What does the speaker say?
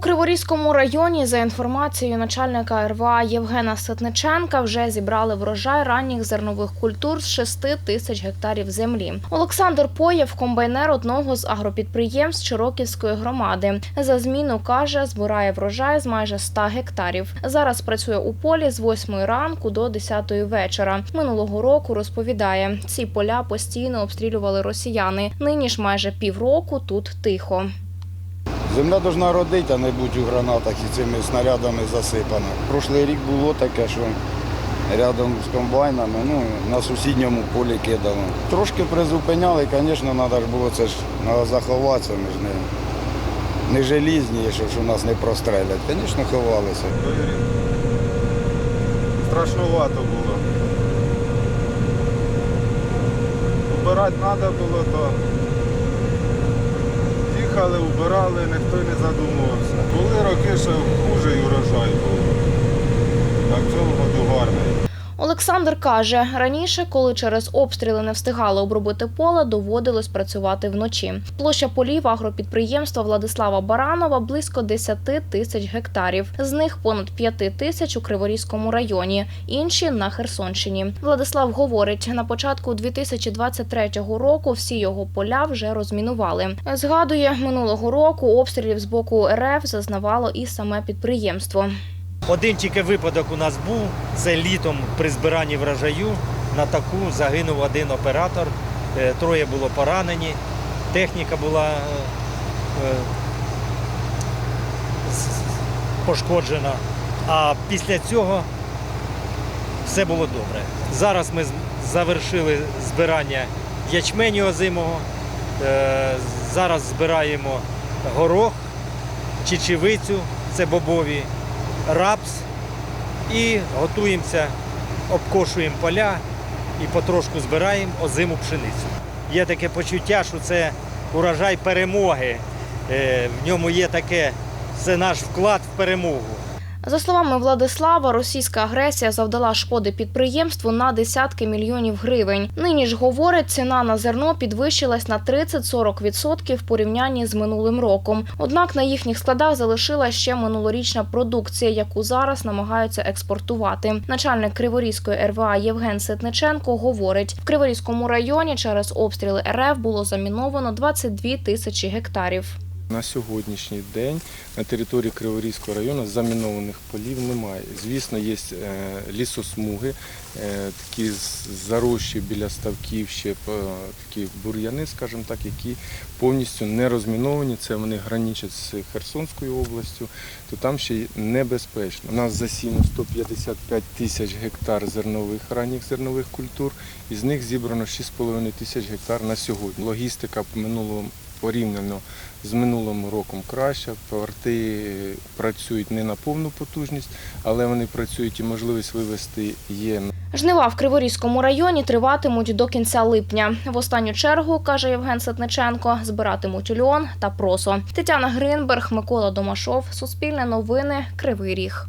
У Криворізькому районі, за інформацією начальника РВА Євгена Ситниченка, вже зібрали врожай ранніх зернових культур з 6 тисяч гектарів землі. Олександр Поєв, комбайнер одного з агропідприємств Чироківської громади. За зміну каже, збирає врожай з майже 100 гектарів. Зараз працює у полі з 8 ранку до 10 вечора. Минулого року розповідає, ці поля постійно обстрілювали росіяни. Нині ж майже півроку тут тихо. Земля повинна родити, а не бути у гранатах і цими снарядами засипана. Прошлий рік було таке, що рядом з комбайнами, ну, на сусідньому полі кидало. Трошки призупиняли, звісно, треба ж було це ж заховатися, ми ж не, желізні, що, що нас не прострелять. Звісно, ховалися. Страшнувато було. Убирати треба було, то їхали, убирали, ніхто не задумувався. Були роки, що хуже й урожай був. А в цьому году гарний. Олександр каже, раніше, коли через обстріли не встигали обробити поле, доводилось працювати вночі. Площа полів агропідприємства Владислава Баранова близько 10 тисяч гектарів. З них понад 5 тисяч у Криворізькому районі, інші на Херсонщині. Владислав говорить, на початку 2023 року всі його поля вже розмінували. Згадує, минулого року обстрілів з боку РФ зазнавало і саме підприємство. Один тільки випадок у нас був, це літом при збиранні врожаю. На таку загинув один оператор, е, троє було поранені, техніка була е, е, пошкоджена. А після цього все було добре. Зараз ми завершили збирання ячменю озимого. Зараз збираємо горох, чечевицю, це бобові, рапс і готуємося, обкошуємо поля і потрошку збираємо озиму пшеницю. Є таке почуття, що це урожай перемоги. Е, В ньому є таке, це наш вклад в перемогу. За словами Владислава, російська агресія завдала шкоди підприємству на десятки мільйонів гривень. Нині ж говорить, ціна на зерно підвищилась на 30-40% в порівнянні з минулим роком. Однак на їхніх складах залишилась ще минулорічна продукція, яку зараз намагаються експортувати. Начальник Криворізької РВА Євген Ситниченко говорить, в Криворізькому районі через обстріли РФ було заміновано 22 тисячі гектарів. На сьогоднішній день на території Криворізького району замінованих полів немає. Звісно, є е, лісосмуги, е, такі зарощі біля ставків, ще е, такі бур'яни, скажімо так, які повністю не розміновані. Це вони граничать з Херсонською областю, то там ще небезпечно. У нас засіяно 155 тисяч гектар зернових ранніх зернових культур, із них зібрано 6,5 тисяч гектар на сьогодні. Логістика минулого порівняно з минулим роком краще. Порти працюють не на повну потужність, але вони працюють і можливість вивезти є Жнива в Криворізькому районі триватимуть до кінця липня. В останню чергу, каже Євген Ситниченко, збиратимуть льон та просо. Тетяна Гринберг, Микола Домашов, Суспільне новини, Кривий Ріг.